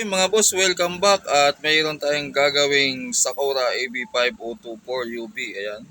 Okay mga boss, welcome back at mayroon tayong gagawing Sakura AB5024 UV. Ayan.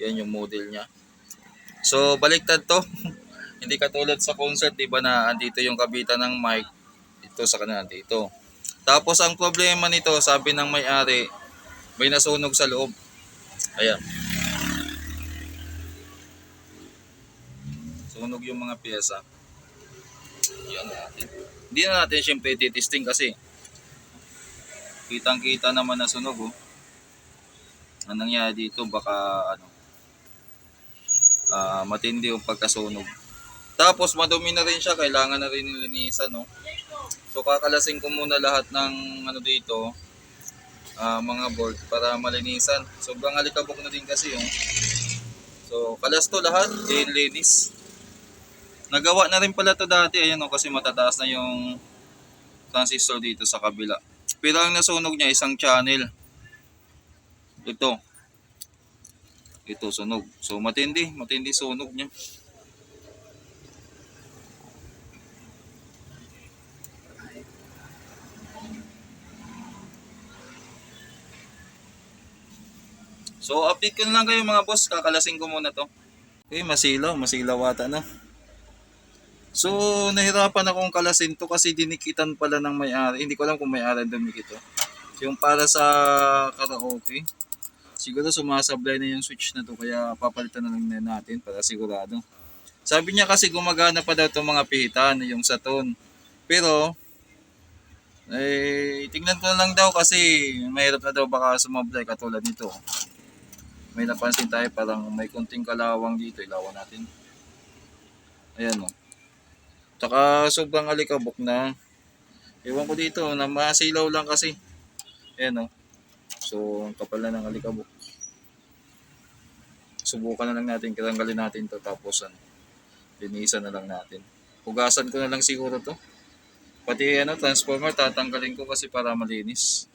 Yan yung model niya. So, baliktad to. Hindi katulad sa concert, di ba na andito yung kabitan ng mic. Ito sa kanila, dito. Tapos ang problema nito, sabi ng may-ari, may nasunog sa loob. Ayan. Sunog yung mga pyesa. Yan natin. Hindi na natin siyempre titisting kasi kitang-kita naman na sunog oh. Anong nangyari dito baka ano ah, matindi yung pagkasunog. Tapos madumi na rin siya, kailangan na rin nilinisan no. So kakalasing ko muna lahat ng ano dito ah, mga board para malinisan. Sobrang alikabok na din kasi yung So kalas to lahat, linis. Nagawa na rin pala to dati, ayan o, kasi matataas na yung transistor dito sa kabila. Pero ang nasunog niya, isang channel. Ito. Ito, sunog. So, matindi. Matindi sunog niya. So, update ko na lang kayo mga boss. Kakalasing ko muna to. Okay, masilaw. Masilaw ata na. So, nahirapan akong kalasin to kasi dinikitan pala ng may-ari. Hindi ko alam kung may-ari dumikit to. Yung para sa karaoke, siguro sumasablay na yung switch na to kaya papalitan na lang na natin para sigurado. Sabi niya kasi gumagana pa daw itong mga pihitan, yung saton. Pero, eh, tingnan ko na lang daw kasi mahirap na daw baka sumablay katulad nito. May napansin tayo parang may kunting kalawang dito. Ilawan natin. Ayan o. Tsaka sobrang alikabok na. Ewan ko dito, na masilaw lang kasi. Ayan o. So, ang kapal na ng alikabok. Subukan na lang natin, kitanggalin natin to tapos ano, linisan na lang natin. Hugasan ko na lang siguro to. Pati ano, transformer tatanggalin ko kasi para malinis.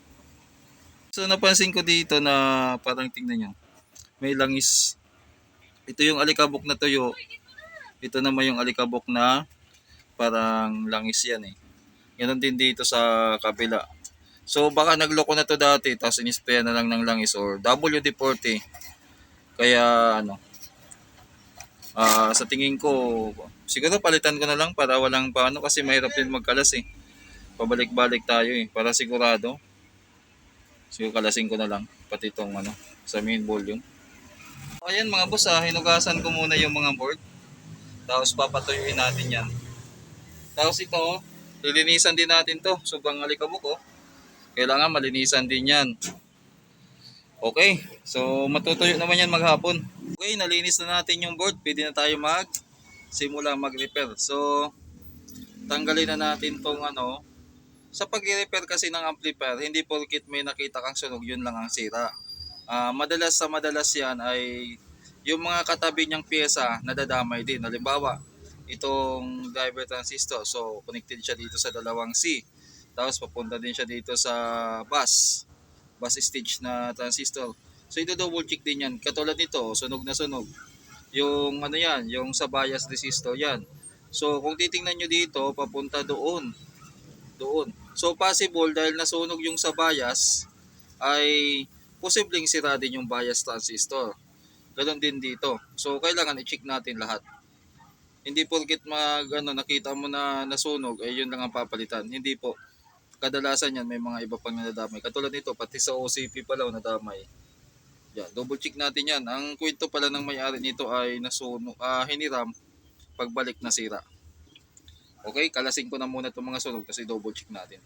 So napansin ko dito na parang tingnan nyo, may langis. Ito yung alikabok na tuyo. Ito naman yung alikabok na parang langis yan eh. Ganon din dito sa kabila. So baka nagloko na to dati tapos inisprayan na lang ng langis or WD-40. Kaya ano, ah sa tingin ko, siguro palitan ko na lang para walang paano kasi mahirap din magkalas eh. Pabalik-balik tayo eh, para sigurado. Siguro kalasin ko na lang, pati itong ano, sa main volume. Ayan mga boss ah, hinugasan ko muna yung mga board. Tapos papatuyuin natin yan. Tapos ito, lilinisan din natin to. Sobrang alikabok oh. Kailangan malinisan din yan. Okay, so matutuyo naman yan maghapon. Okay, nalinis na natin yung board. Pwede na tayo mag simula mag-repair. So, tanggalin na natin tong ano. Sa pag-repair kasi ng amplifier, hindi porkit may nakita kang sunog, yun lang ang sira. Ah, madalas sa madalas yan ay yung mga katabi niyang pyesa nadadamay din. Halimbawa, itong driver transistor. So, connected siya dito sa dalawang C. Tapos, papunta din siya dito sa bus. Bus stage na transistor. So, ito double check din yan. Katulad nito, sunog na sunog. Yung ano yan, yung sa bias resistor yan. So, kung titingnan nyo dito, papunta doon. Doon. So, possible dahil nasunog yung sa bias, ay posibleng sira din yung bias transistor. Ganon din dito. So, kailangan i-check natin lahat. Hindi porket mag ano, nakita mo na nasunog, ay yun lang ang papalitan. Hindi po. Kadalasan yan may mga iba pang nadamay. Katulad nito, pati sa OCP pala nadamay. Yan, double check natin yan. Ang kwento pala ng may-ari nito ay nasunog, ah, hiniram, pagbalik na sira. Okay, kalasin ko na muna itong mga sunog kasi double check natin.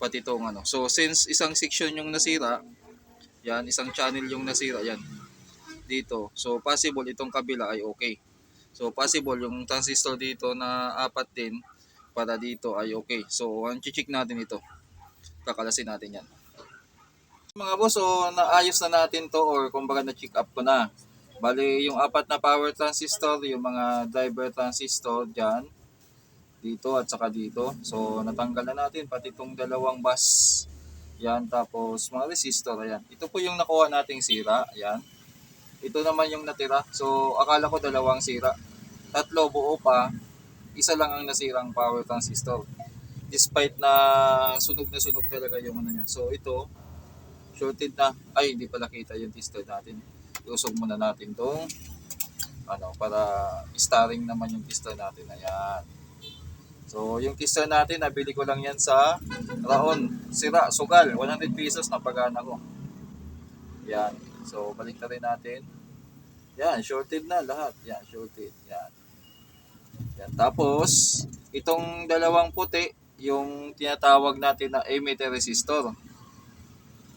Pati itong ano. So, since isang section yung nasira, yan, isang channel yung nasira, yan. Dito. So, possible itong kabila ay okay. So, possible yung transistor dito na apat din para dito ay okay. So, ang check natin ito. Kakalasin natin yan. Mga boss, so naayos na natin to or kumbaga na-check up ko na. Bali, yung apat na power transistor, yung mga driver transistor dyan, dito at saka dito. So, natanggal na natin pati itong dalawang bus. Yan, tapos mga resistor, ayan. Ito po yung nakuha nating sira, ayan. Ito naman yung natira. So, akala ko dalawang sira. Tatlo buo pa, isa lang ang nasirang power transistor. despite na sunog na sunog talaga yung ano niya. So ito, shorted na. Ay, hindi pala kita yung tester natin. Iusog muna natin tong ano, para starring naman yung tester natin. Ayan. So, yung tester natin, nabili ko lang yan sa Raon. Sira, sugal. 100 pesos na pagana ko. Yan. So, balik na rin natin. Yan, shorted na lahat. Yan, shorted. Yan. Yan. Tapos, itong dalawang puti, yung tinatawag natin na emitter resistor.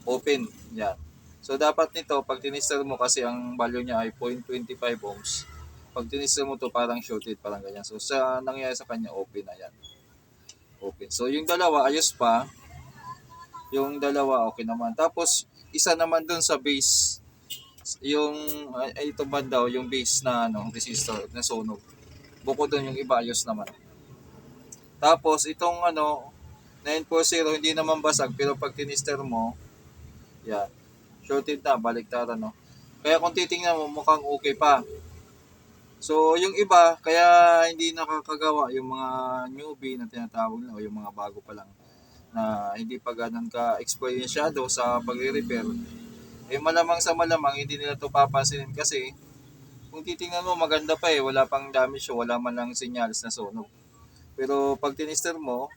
Open. Yan. So, dapat nito, pag tinister mo kasi ang value niya ay 0.25 ohms. Pag tinister mo to parang shorted, parang ganyan. So, sa nangyayari sa kanya, open na yan. Open. So, yung dalawa, ayos pa. Yung dalawa, okay naman. Tapos, isa naman dun sa base. Yung, ay, ito ba daw, yung base na, ano, resistor, na sunog. Bukod dun, yung iba, ayos naman. Tapos, itong, ano, 940, hindi naman basag, pero pag tinister mo, yan, shorted na, baliktaran, no. Kaya kung titingnan mo, mukhang okay pa. So, yung iba, kaya hindi nakakagawa yung mga newbie na tinatawag na o yung mga bago pa lang na hindi pa ganun ka experienced sa pagre-repair, eh malamang sa malamang hindi nila to papansinin kasi kung titingnan mo maganda pa eh, wala pang damage o wala man lang senyales na sunog. Pero pag tinister mo,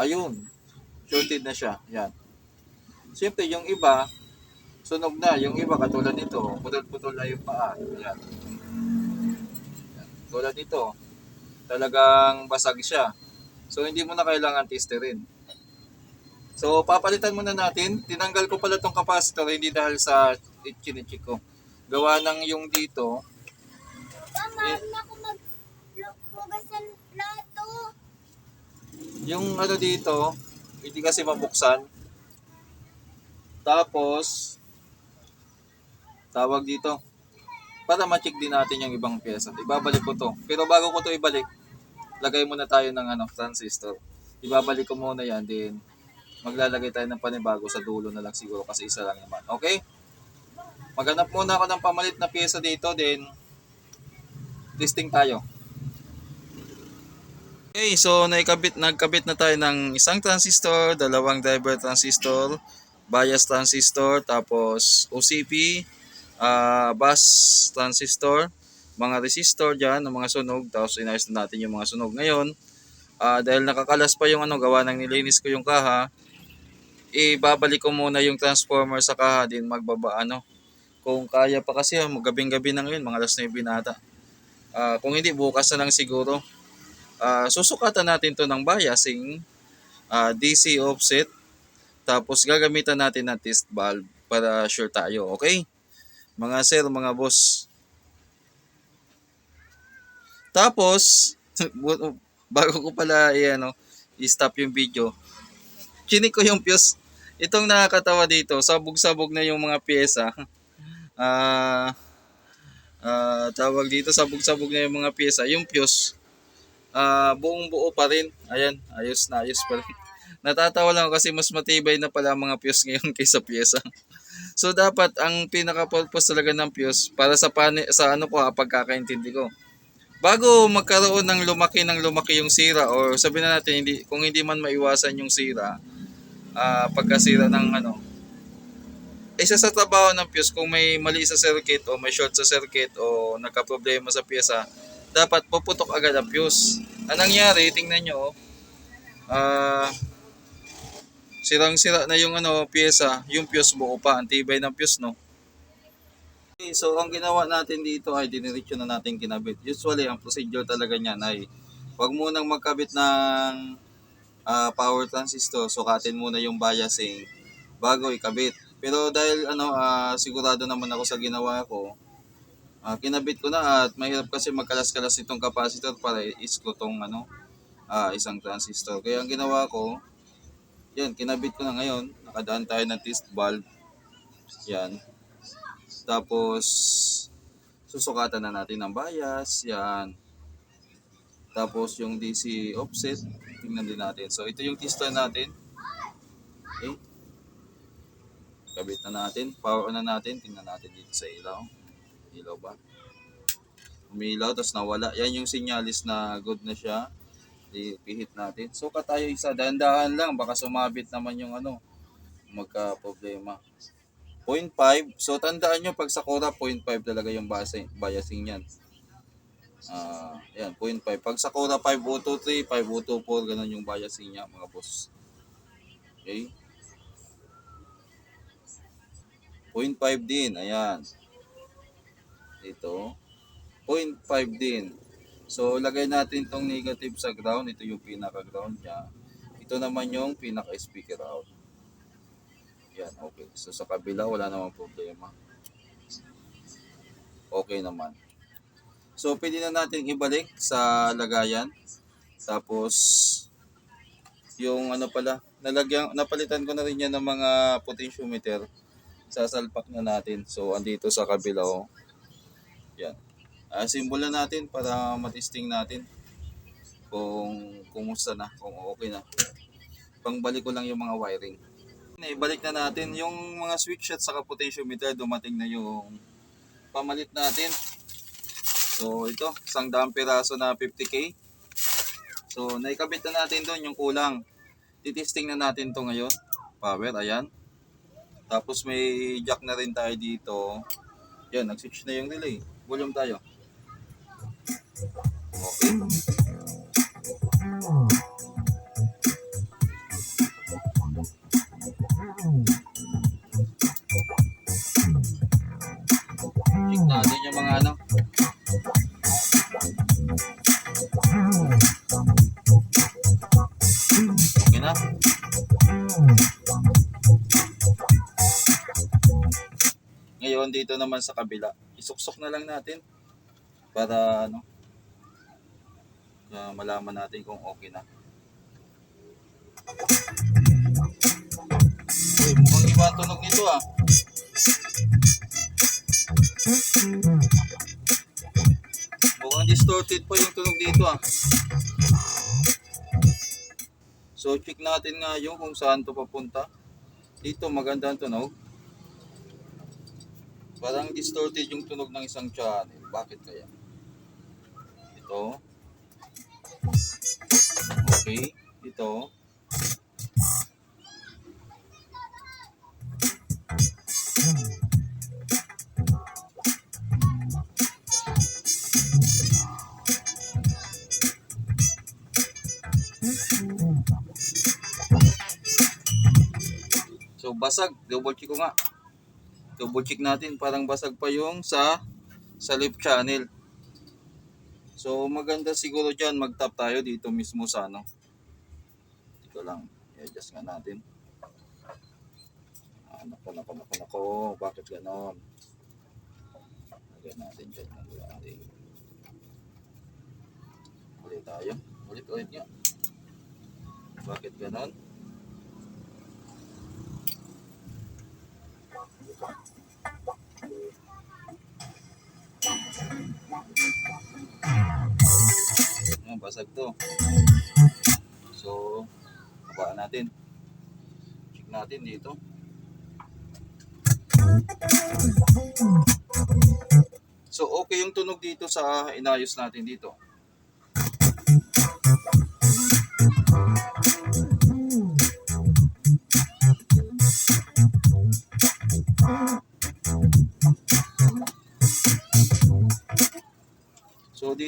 ayun, shorted na siya. Yan. Siyempre, yung iba, sunog na. Yung iba, katulad nito, putol-putol na yung paa. Yan. Yan. Tulad nito, talagang basag siya. So, hindi mo na kailangan testerin. So, papalitan muna natin. Tinanggal ko pala tong capacitor, hindi dahil sa chinichik ko. Gawa ng yung dito, Tama na ako maglugas ng plato. yung ano dito, hindi kasi mabuksan. Tapos, tawag dito, para ma-check din natin yung ibang pyesa. Ibabalik ko to. Pero bago ko to ibalik, lagay muna tayo ng ano, transistor. Ibabalik ko muna yan, din maglalagay tayo ng panibago sa dulo na lang siguro kasi isa lang naman. Okay? Maghanap muna ako ng pamalit na pyesa dito, then testing tayo. Okay, so naikabit, nagkabit na tayo ng isang transistor, dalawang driver transistor, bias transistor, tapos OCP, ah bus transistor, mga resistor dyan, ng mga sunog, tapos inayos na natin yung mga sunog. Ngayon, ah dahil nakakalas pa yung ano, gawa ng nilinis ko yung kaha, ibabalik ko muna yung transformer sa kaha din magbaba ano. Kung kaya pa kasi, ah, gabing-gabi na ngayon, mga alas 9 nata. Ah, kung hindi, bukas na lang siguro. Ah, susukatan natin to ng biasing, ah, DC offset, tapos gagamitan natin ng test valve para sure tayo, okay? Mga sir, mga boss. Tapos, bago ko pala i- ano, i-stop yung video, chinik ko yung fuse. Itong nakakatawa dito, sabog-sabog na yung mga pyesa. Ah, ah, tawag dito, sabog-sabog na yung mga pyesa. Yung fuse, ah buong buo pa rin. Ayan, ayos na ayos pa rin. Natatawa lang kasi mas matibay na pala mga fuse ngayon kaysa pyesa. So dapat ang pinaka-purpose talaga ng fuse para sa pani, sa ano ko pagkakaintindi ko. Bago magkaroon ng lumaki ng lumaki yung sira or sabihin na natin hindi kung hindi man maiwasan yung sira, ah pagkasira ng ano, isa sa trabaho ng fuse kung may mali sa circuit o may short sa circuit o nagka-problema sa pyesa, dapat puputok agad ang fuse. Anong nangyari, tingnan nyo, oh. ah, sirang-sira na yung ano, pyesa, yung fuse buo pa, ang tibay ng fuse, no? So ang ginawa natin dito ay diniretso na natin kinabit. Usually, ang procedure talaga niyan ay wag munang magkabit ng ah, power transistor, sukatin muna yung biasing bago ikabit. Pero dahil ano, ah, sigurado naman ako sa ginawa ko, ah, kinabit ko na at mahirap kasi magkalas-kalas itong capacitor para isko tong ano, ah, isang transistor. Kaya ang ginawa ko, yan, kinabit ko na ngayon. Nakadaan tayo ng test valve. Yan. Tapos, susukatan na natin ng bias. Yan. Tapos, yung DC offset. Tingnan din natin. So, ito yung tester natin. Okay. Kabit na natin. Power on na natin. Tingnan natin dito sa ilaw. Ilaw ba? Umilaw, tapos nawala. Yan yung sinyalis na good na siya. Ipihit natin. So, tayo isa. Dahan-dahan lang. Baka sumabit naman yung ano. Magka-problema. 0.5. So, tandaan nyo, pag sa Cora, 0.5 talaga yung base, biasing yan. Ah, yan, 0.5. Pag sa Cora, 5023, 5024, ganun yung biasing niya, mga boss. Okay? 0.5 din, ayan. Ito. 0.5 din. So, lagay natin tong negative sa ground. Ito yung pinaka-ground niya. Ito naman yung pinaka-speaker out. Yan, okay. So, sa kabila, wala namang problema. Okay naman. So, pwede na natin ibalik sa lagayan. Tapos, yung ano pala, nalagyan, napalitan ko na rin yan ng mga potentiometer. Sasalpak na natin. So, andito sa kabila, oh. Yan. Uh, simbol na natin para matisting natin kung kumusta na, kung okay na. Pangbalik ko lang yung mga wiring. Ibalik na natin yung mga switch at saka potentiometer dumating na yung pamalit natin. So ito, isang daang piraso na 50k. So naikabit na natin doon yung kulang. Titisting na natin to ngayon. Power, ayan. Tapos may jack na rin tayo dito. Yan, nag-switch na yung relay. Volume tayo. Okay. Check natin yung mga ano. Okay na. Ngayon dito naman sa kabila, isuksok na lang natin para ano na malaman natin kung okay na. Uy, mukhang iba ang tunog nito ah. Mukhang distorted pa yung tunog dito ah. So check natin nga yung kung saan to papunta. Dito maganda ang tunog. Parang distorted yung tunog ng isang channel. Bakit kaya? Ito. Okay. Ito. So basag, double check ko nga. Double check natin parang basag pa yung sa sa left channel. So maganda siguro diyan mag-tap tayo dito mismo sa ano. Dito lang. I-adjust nga natin. Ah, nako, nako, nako, nako. Bakit ganon? Lagyan natin dyan. Lagyan natin. Ulit tayo. Ulit, ulit nga. Bakit ganon? Ayan, basag to. So, habaan natin. Check natin dito. So, okay yung tunog dito sa inayos natin dito.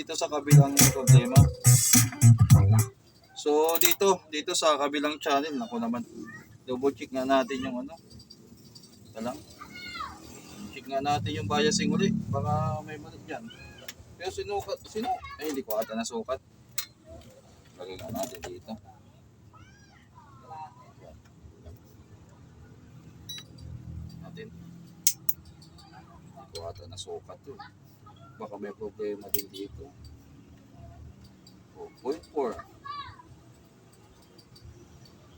Dito sa kabilang problema. So, dito, dito sa kabilang channel, ako naman, double check nga natin yung ano. Ito. Check nga natin yung biasing uli. Baka may mali dyan. Pero sinukat, sino? Ay, hindi ko ata nasukat. Lagay nga natin dito. Natin. Hindi ko ata nasukat yun. Baka may problema din dito. Oh, 0.4.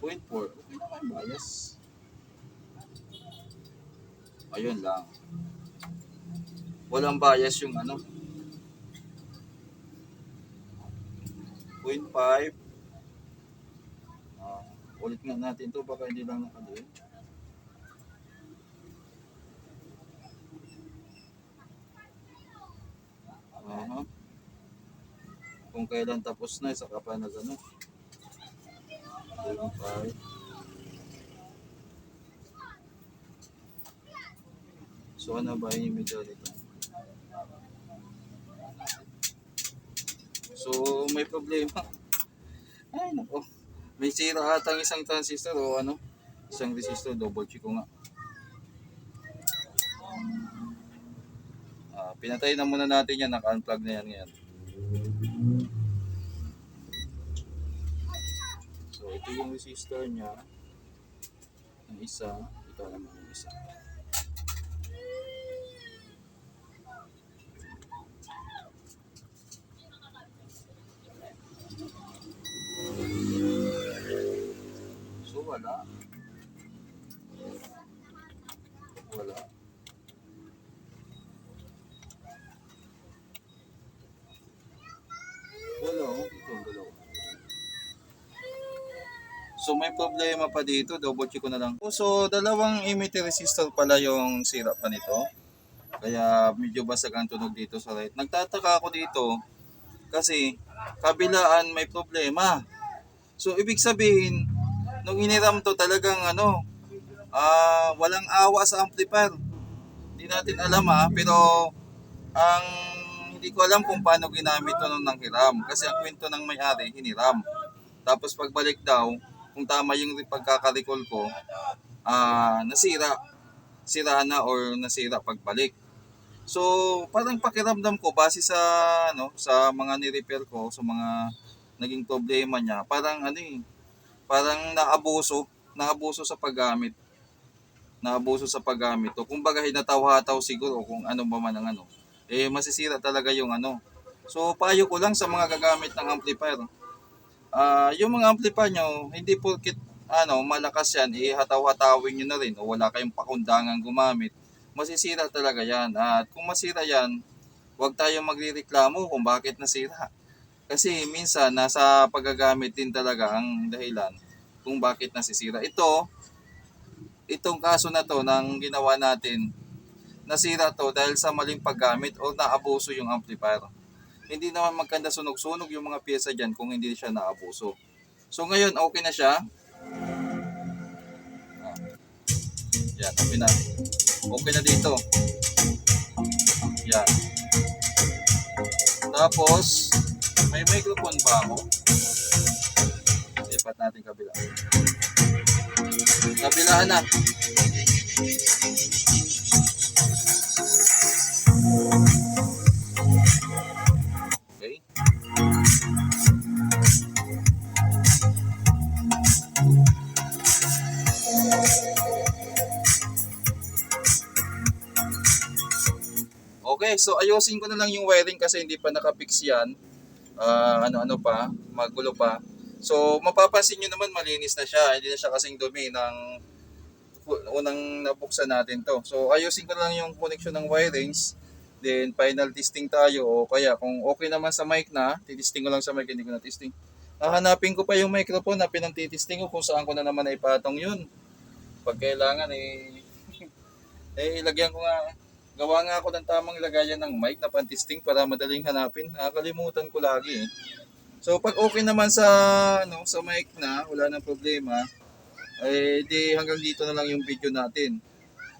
0.4. Okay naman bias. Ayun lang. Walang bias yung ano. 0.5. Ah, ulit nga natin to baka hindi lang nakadoon. Aha. Kung kailan tapos na, saka pa na ano. 25. So ano ba yung medyo dito? So may problema. Ay nako. May sira ata ang isang transistor o ano? Isang resistor, double check ko nga. Ah, pinatay na muna natin yan, naka-unplug na yan ngayon. So ito yung resistor niya. Ang isa, ito naman yung isa. So wala. Wala oh. Ito, dalawa. So may problema pa dito, double check ko na lang. So dalawang emitter resistor pala yung sira pa nito. Kaya medyo basag ang tunog dito sa right. Nagtataka ako dito kasi kabilaan may problema. So ibig sabihin, nung iniram to talagang ano, ah walang awa sa amplifier. Hindi natin alam ha, pero ang hindi ko alam kung paano ginamit to nung nanghiram. Kasi ang kwento ng may-ari, hiniram. Tapos pagbalik daw, kung tama yung pagkakarecall ko, ah nasira. Sira na or nasira pagbalik. So, parang pakiramdam ko base sa ano, sa mga ni-repair ko, sa mga naging problema niya, parang ano eh, parang naabuso, naabuso sa paggamit. Naabuso sa paggamit. O kumbaga hinataw-hataw siguro kung ano ba man ang ano. Eh masisira talaga yung ano. So, payo ko lang sa mga gagamit ng amplifier. Ah, yung mga amplifier nyo, hindi porkit ano, malakas yan, ihataw-hatawin nyo na rin o wala kayong pakundangan gumamit masisira talaga yan. At kung masira yan, huwag tayong magrireklamo kung bakit nasira. Kasi minsan, nasa paggagamit din talaga ang dahilan kung bakit nasisira. Ito, itong kaso na to ng ginawa natin, nasira to dahil sa maling paggamit o naabuso yung amplifier. Hindi naman magkanda sunog-sunog yung mga pyesa dyan kung hindi siya naabuso. So ngayon, okay na siya. Ah. Yan, okay na. Okay na dito. Yan. Tapos, may microphone ba ako? Lipat natin kabila. Kabilaan na. So ayusin ko na lang yung wiring kasi hindi pa nakapix yan. Ah, ano-ano pa, magulo pa. So, mapapansin nyo naman malinis na siya. Hindi na siya kasing dumi ng unang nabuksan natin to. So, ayusin ko na lang yung connection ng wirings. Then, final testing tayo. O kaya, kung okay naman sa mic na, titisting ko lang sa mic, hindi ko na testing. Hahanapin ko pa yung microphone na pinang-titisting ko kung saan ko na naman ipatong yun. Pag kailangan, eh, eh, ilagyan ko nga, gawa nga ako ng tamang lagayan ng mic na pantisting para madaling hanapin. Nakakalimutan ko lagi eh. So pag okay naman sa ano sa mic na, wala nang problema, eh di hanggang dito na lang yung video natin.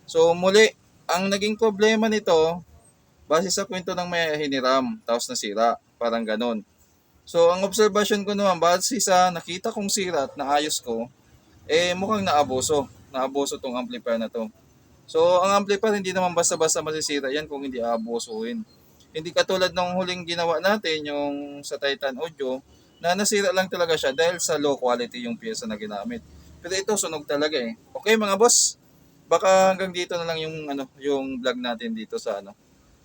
So muli, ang naging problema nito, base sa kwento ng may hiniram, tapos nasira, parang ganon. So ang observation ko naman, base sa nakita kong sira at naayos ko, eh mukhang naabuso. Naabuso tong amplifier na to. So, ang amplifier hindi naman basta-basta masisira yan kung hindi aabusuhin. Hindi katulad ng huling ginawa natin, yung sa Titan Audio, na nasira lang talaga siya dahil sa low quality yung pyesa na ginamit. Pero ito, sunog talaga eh. Okay mga boss, baka hanggang dito na lang yung, ano, yung vlog natin dito sa, ano,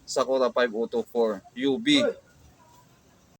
Sakura 5024 UB.